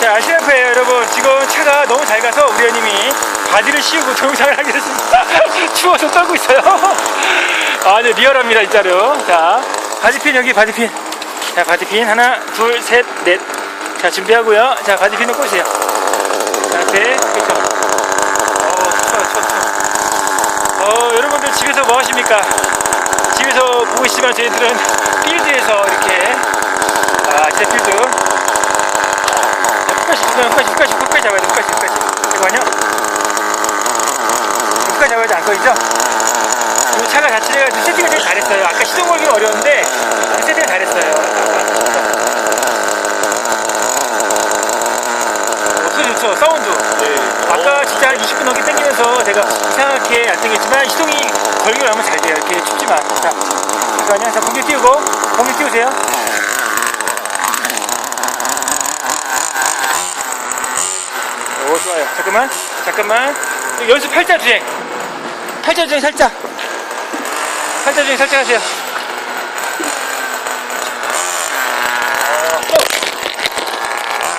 자, CF예요, 여러분. 지금 차가 너무 잘 가서 우리 형님이 바지를 씌우고 동영상을 하게 됐습니다. 추워서 떨고 있어요. 아, 네, 리얼합니다, 진짜로. 자, 바지핀 여기 바지핀. 자, 바지핀 하나, 둘, 셋, 넷. 자, 준비하고요. 자, 바지핀을 꽂으세요. 자, 네, 그렇죠. 어, 추워, 추워, 추워. 어, 여러분들 집에서 뭐 하십니까? 집에서 보고 있지만 저희들은 필드에서 이렇게 아, 진짜 필드. 끝까지 있으면 끝까지 잡아야 돼 끝까지 끝까지. 잠깐만요. 끝까지 잡아야지 안 꺼지죠? 이 차가 자체가 지금 세팅을 되게 잘했어요. 아까 시동 걸기는 어려운데 세팅을 잘했어요. 어, 소리 좋죠 사운드. 아까 진짜 한 20분 넘게 당기면서 제가 이상하게 안 당겼지만 시동이 걸리고 나면 잘 돼요. 이렇게 춥지만. 자 잠깐만요. 자 공기 띄우고 공기 띄우세요 좋아요. 잠깐만 잠깐만. 연습 팔자 주행. 팔자 주행 살짝. 팔자 주행 살짝 하세요